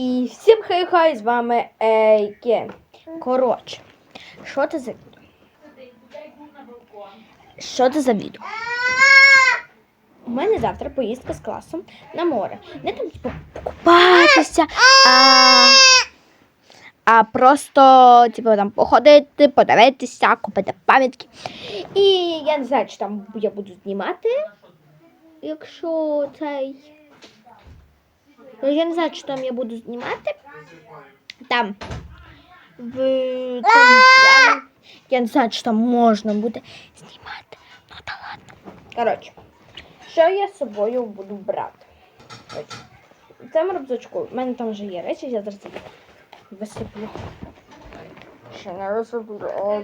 І всім хай-хай, з вами Ейке. Коротше, що це за відео? Що це за відео? У мене завтра поїздка з класом на море. Не там типу покупатися, а, а просто типу, там походити, подивитися, купити пам'ятки. І я не знаю, чи там я буду знімати, якщо цей. Ну, я не знаю, чи там я буду знімати. Там. В, там я, я не знаю, чи там можна буде знімати. Ну та ладно. Коротше, що я з собою буду брати? В цьому рюкзачку в мене там вже є речі, я зараз висиплю. Ще не о,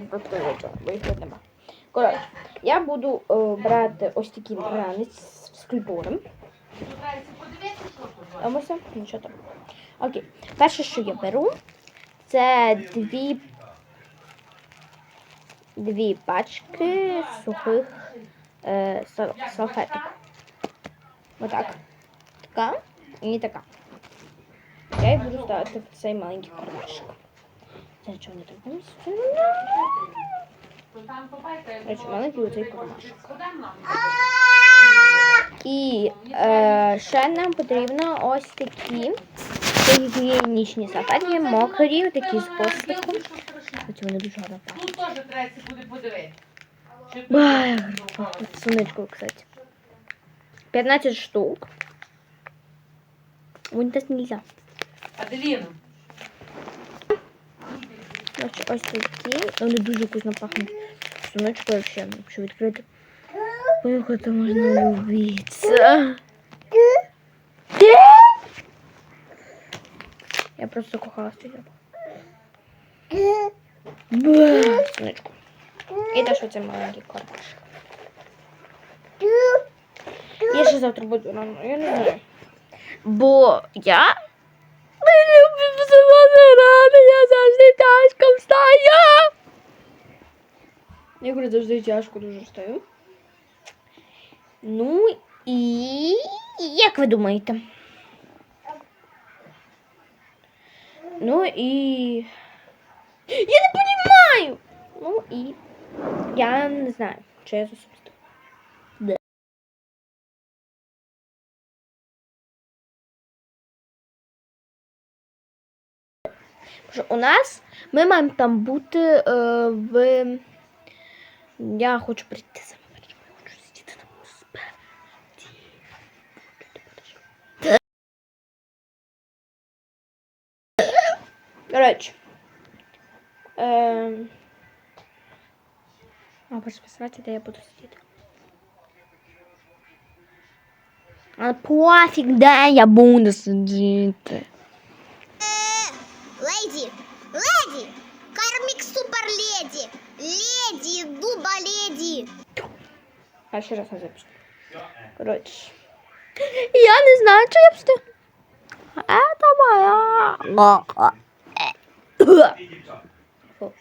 бо їх нема. Коротше, я буду е, брати ось такий ранець з скульптуром. А? Нічого там. Окей. Перше, що я беру, це дві, дві пачки сухих е, салфеток. Отак. Така і така. Я буду ставити в цей маленький кармашок. Чого не так? Речі, маленький оцей кармашок. І е, ще нам потрібно ось такі гігієнічні салфетки, мокрі, такі з хвостиком. Оці вони дуже гарно пахнуть. Тут теж треба буде подивитися. Сонечко, кстати. 15 штук. Унітаз нельзя. Аделіна, ось такі. Вони дуже вкусно пахнуть. Сонечко вообще, якщо відкрити. Понюхати можна любитися. Я просто кохала цей запах. Бе, Сонечко. І теж оцей маленький кармашок. Я ще завтра буду рано, я не знаю. Бо я не люблю вставати рано, я завжди тяжко встаю. Я говорю, завжди тяжко дуже встаю. Ну і як ви думаєте? Ну і. Я не розумію! Ну і я не знаю, чи я стою. У нас ми маємо там бути е, в. Я хочу прийти перше, бо я хочу сидіти там спереді. Коротше. Е, а, боже, посрати, де я буду сидіти. А пофіг, де я буду сидіти. А ще раз не запишу. Коротше. Я не знаю, чи я встигну. Это моя. Фу.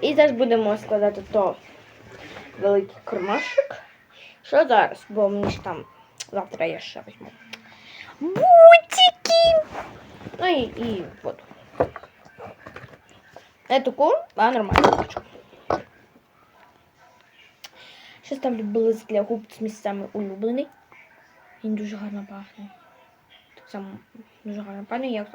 І зараз будемо складати то великий кармашок. Що зараз? Бо мені ж там завтра я ще візьму. Бутики! Ну і, і воду. Не таку, а нормальну Ще ставлю блиск для губ з місцями улюблений. Він дуже гарно пахне. Так само дуже гарно пахне, як.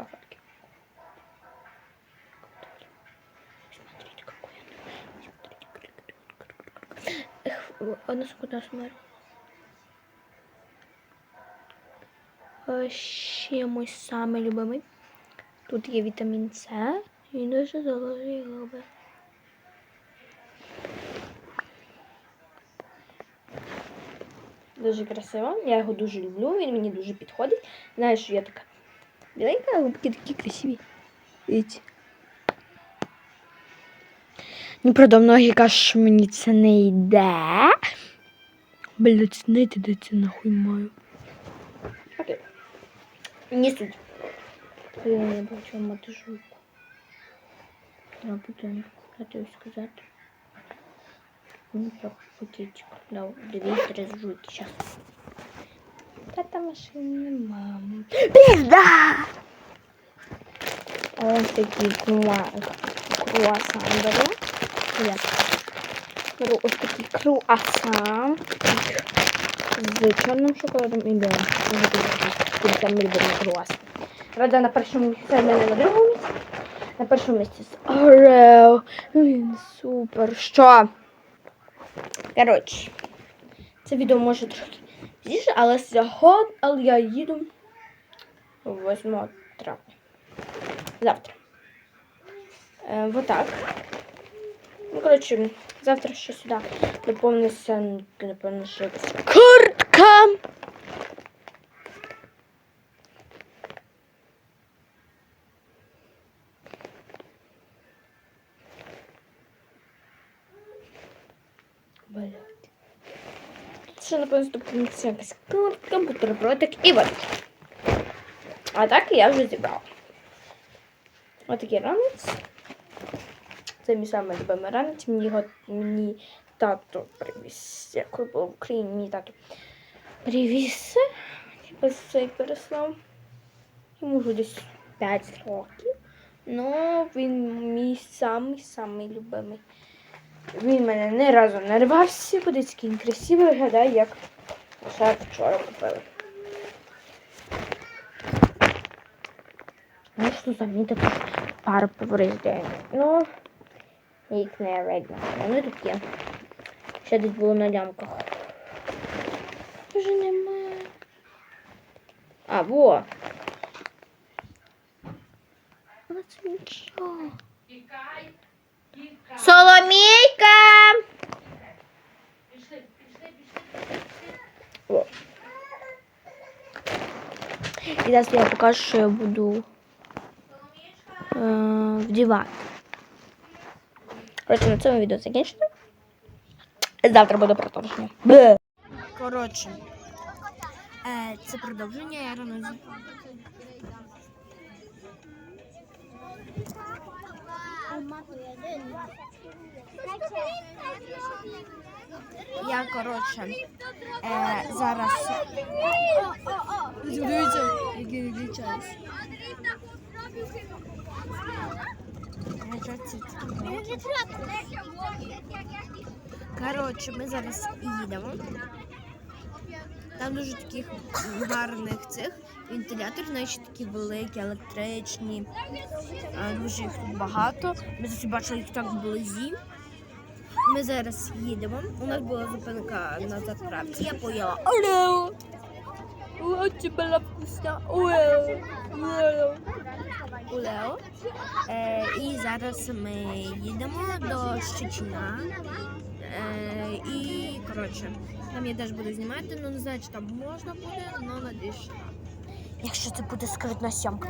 Эх, одну секунду осмотрю. Е, Ще мой самий любимий. Тут є вітамін С. Він дуже залежить губи. Дуже красиво. Я його дуже люблю, він мені дуже підходить. Знаєш, що я така біленька, а губки такі красиві. Видите? Ну, правда, многі кажуть, що мені це не йде. Блять, знаєте, де це нахуй маю. Окей. Не суть. Я не бачу мати жуйку. Я буду хотів сказати. Ну, так, пакетик. Да, две-три жуйки сейчас. Та там машини нема. Пизда! Ось такий круа... круасан беру. Я беру ось такий круасан з чорним шоколадом і білим. Там любимий круасан. Рада на першому місці, мене на другому місці. На першому місці з Орео. Він супер. Що? Коротше, це відео може трохи пізніше, але сьогодні, але я їду 8 травня. Завтра. Е, вот так. Ну, коротше, завтра ще сюди доповниться, напевно, ще якась Блядь. Ще, напевно, доповниться якась куртка, бутербродик і водичка. А так я вже зібрала. Отакий ранець. Це мій самий любимий ранець. Мені його мені тато привіз. Я була в Україні, мені тато привіз. Типу цей переслав. Йому вже десь 5 років. Ну, він мій самий-самий любимий. Він мене ні разу не рвався, подивіться, який він красивий виглядає, як ще вчора купили. Можу замітити пару повреждень. Ну, їх не видно. Вони тут є. Ще десь було на лямках. Вже немає. А, во. Але це нічого. Зараз я покажу, що я буду е, вдівати. Коротше, на цьому відео закінчено. Завтра буде продовження. Коротше, е, це продовження, я рано з- Я, коротше, е, зараз. Дивіться, який відлічаюсь. Коротше, ми зараз їдемо. Там дуже таких гарних цих вентиляторів, значить такі великі, електричні. Дуже їх тут багато. Ми зараз бачили їх так вблизі. Ми зараз їдемо. У нас була зупинка на заправці. Я поїла. Орео! Очень була вкусна. Орео! Орео! Орео. Е, і зараз ми їдемо до Щечина. Е, і, коротше, там я теж буду знімати, ну не знаю, чи там можна буде, але надіюсь, що так. Якщо це буде скритна сьомка.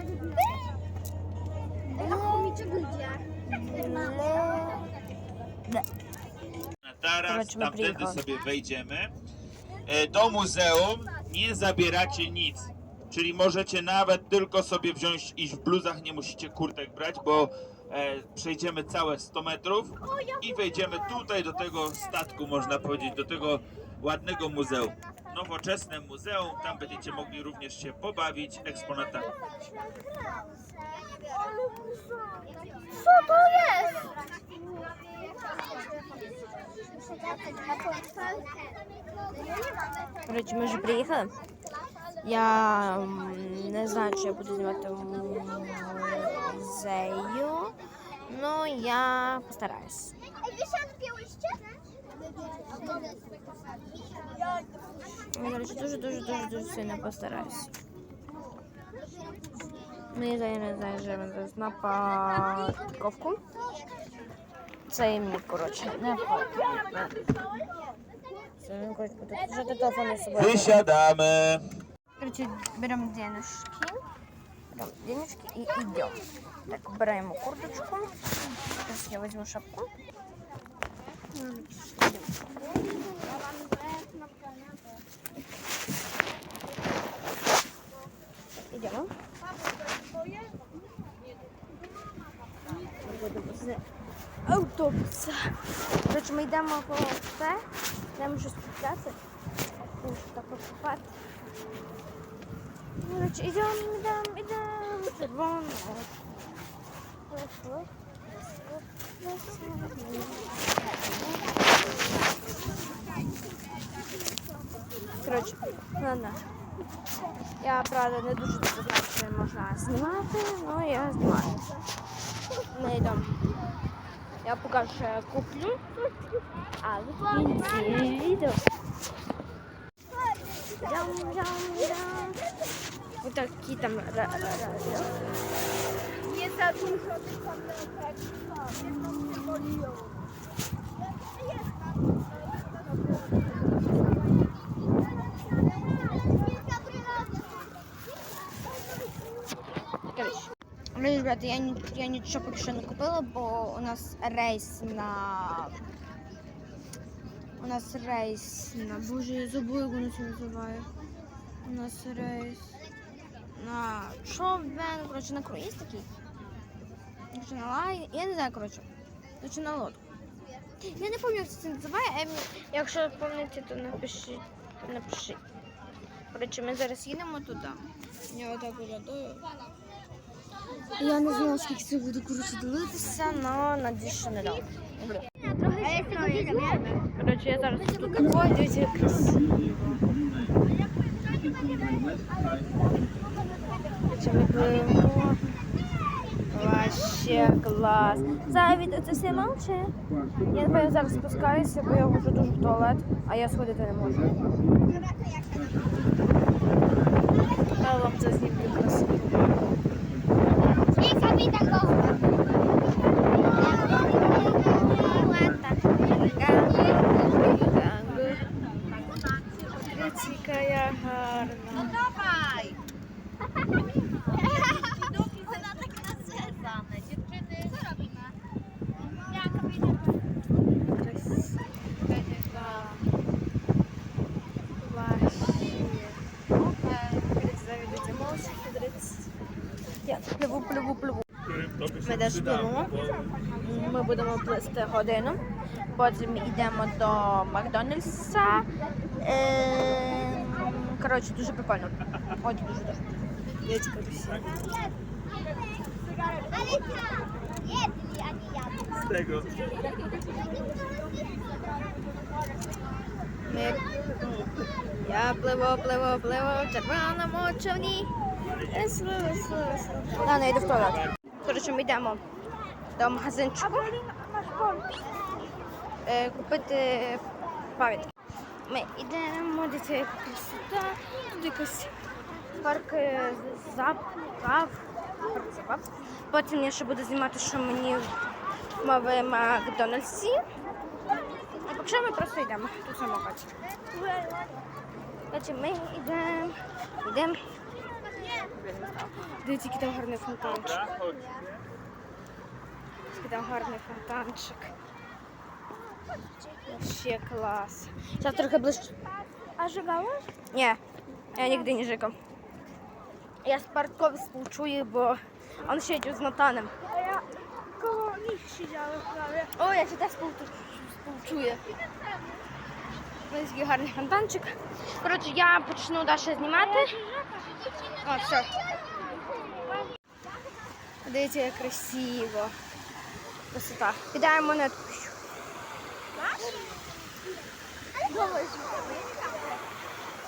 Teraz Zobaczymy tamtędy Prichon. sobie wejdziemy. E, Do muzeum nie zabieracie nic. Czyli możecie nawet tylko sobie wziąć, iść w bluzach, nie musicie kurtek brać, bo e, przejdziemy całe 100 metrów i wejdziemy tutaj do tego statku, można powiedzieć, do tego ładnego muzeum. Nowoczesne muzeum, tam będziecie mogli również się pobawić eksponatami. Co to jest? Коротше, ми вже приїхали. Я не знаю, чи я буду знімати музею. Ну, я постараюсь. Я, коротше, дуже, сильно постараюсь. Ми зараз заїжджаємо на парковку. Це мені, коротше, не потрібно. Це, ну, коротше, тут вже телефон з собою. Wysiadamy! Короче, берем денежки. Денежки и идем. Так, убираем курточку. Сейчас я возьму шапку. Идем. З автобуса. Короче, ми йдемо по це. Йдемо щось купляти. Короче, идем, идем, идем. Червоно. Коротше, ладно. Я правда не дуже добре що можна знімати, але я знімаю. Ми йдемо. Я покажу, що куплю. А в кінці відео. Ось такі там. Nie za dużo tych tabletek. To mnie boliło. Коротше. Ну, ребята, я, я нічого поки що не купила, бо у нас рейс на. У нас рейс на. Боже, я забула, як воно це називає. У нас рейс на човен, коротше, на круїз такий. Коротше, на лай. Я не знаю, коротше. Коротше, на лодку. Я не пам'ятаю, як це називає. Емі, якщо пам'ятаєте, то напишіть. Напишіть. Коротше, ми зараз їдемо туди. Я отак виглядаю. Я не знаю, скільки це буду коротше дивитися, але надіюсь, що не дам. Коротше, я зараз тут ходю, якось. Коротше, ми пливемо. Вообще клас. Завід, це все мовче. Я напевно зараз спускаюся, бо я вже дуже в туалет, а я сходити не можу. Я вам це знімлю красиво. Дивіться, я гарна. Dawaj! Ona tak nazwane, dziewczyny. Co robimy? Jak robimy? Красиво. Вообще. Дивіться, завідуйте молча, дивіться. Я пливу, пливу, пливу. Ми. Ми будемо плисти годину. Потім йдемо до Макдональдса. Ем, Коротше, дуже прикольно. Ось дуже дуже. Z tego. Ми... Я пливу, пливу, пливу в червоному човні. Весело, весело, весело. Йду в туалет. Коротше, ми йдемо до магазинчику. Е, купити пам'ятки. Ми йдемо, дивіться, яка красота. Тут якийсь парк е, забав. Потім я ще буду знімати, що мені в Макдональдсі. А поки що ми просто йдемо. Тут самокат. Короче, ми йдемо. Йдемо. Дивіться, який там гарний фонтанчик. Який там гарний фонтанчик. Вообще клас. Зараз трохи ближче. A żegałeś? Ні, я нігде не жикав. Я з паркові співчую, бо він сидів з Натаном. A ja koło nich siedziałem prawie. О, я ще теж співчую. Такий гарний фонтанчик. Коротше, я почну далі знімати. О, все. Дивіться, як красиво. Красота. Кидаємо монетку.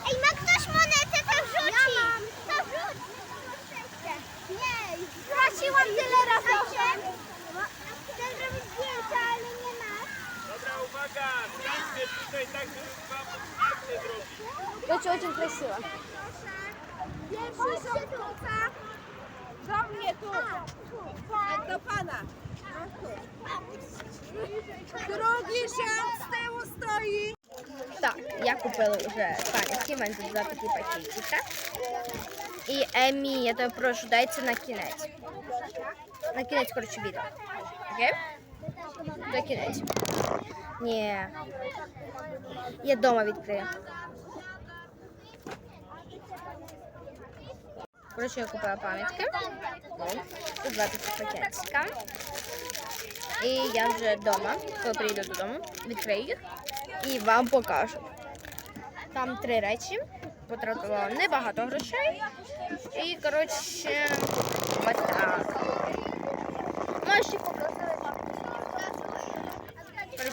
Ej, ma ktoś monetę, to wrzuci! Ja mam! To wrzuć! Nie! Prosiłam uwaga! Дуже красиво. Pierwszy rządząca do mnie tu. Do pana. Drugi rząd z tyłu. Так, я купила вже пам'ятки, в мене два такі пакетика. І Емі, я тебе прошу, дай це на кінець. На кінець, коротше? До кінець. Ні. Я вдома відкрию. Коротше, я купила пам'ятки. Тут два такі пакетика. І я вже вдома, коли прийду додому, відкрию їх і вам покажу. Там три речі. Потратила небагато грошей. І, коротше, ось так.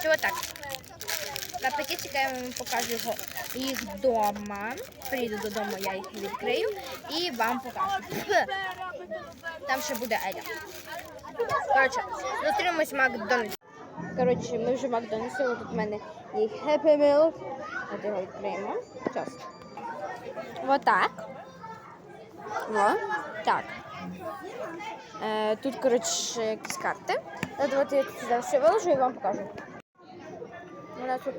Коротше, отак. На пакетика я вам покажу його їх вдома. Прийду додому, я їх відкрию і вам покажу. Там ще буде Еля. Коротше, зустрінемось в Макдональдсі. Коротше, ми вже в Макдональдсі. Тут в мене є Happy Meal. От його відкриємо. Час. Отак. О, так. Е, тут, коротше, якісь карти. От я сюди все виложу і вам покажу. У нас тут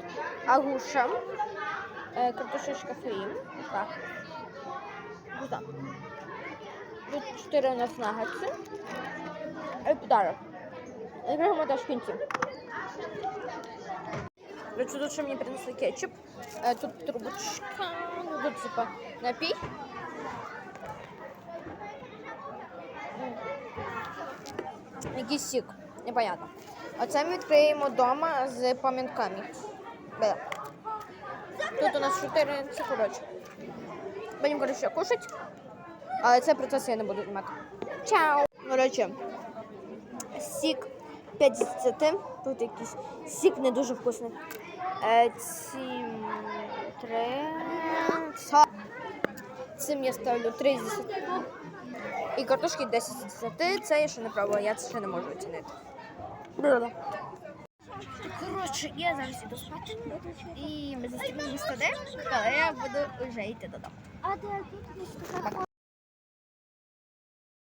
агуша, е, картошечка фрі. Так. Ось так. Тут чотири у нас нагетси. І подарок. Іграємо теж в кінці. Короче, тут ще мені принесли кетчуп. Е, Тут трубочка. Ну, тут типа напій. М. Якийсь сік. Непонятно. Оце ми відкриємо вдома з пам'ятками. Тут у нас чотири це коротше. Будемо коротше кушати. Але це процес я не буду знімати. Чао! Коротше, сік 5 з 10. Тут якийсь сік не дуже вкусний. Е, ці три. Цим я ставлю 3 з 10. І картошки 10 з 10. Це я ще не пробувала, я це ще не можу оцінити. Коротше, я зараз іду спати. І ми зустрінемося де, коли я буду вже йти додому.